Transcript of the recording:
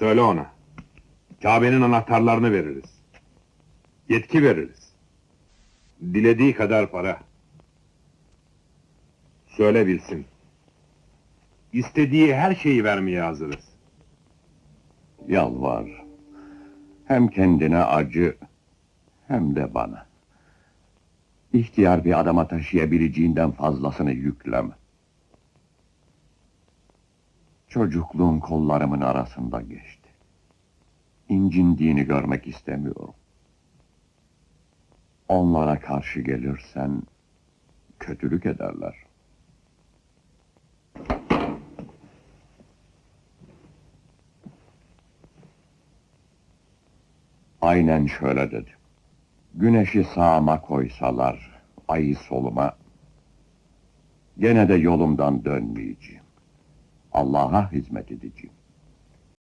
Söyle ona. Kabe'nin anahtarlarını veririz. Yetki veririz. Dilediği kadar para. Söyle bilsin. İstediği her şeyi vermeye hazırız. Yalvar. Hem kendine acı, hem de bana. İhtiyar bir adama taşıyabileceğinden fazlasını yükleme. Çocukluğun kollarımın arasında geçti. İncindiğini görmek istemiyorum. Onlara karşı gelirsen, kötülük ederler. Aynen şöyle dedi. Güneşi sağıma koysalar, ayı soluma, gene de yolumdan dönmeyeceğim. Allah'a hizmet edeceğim.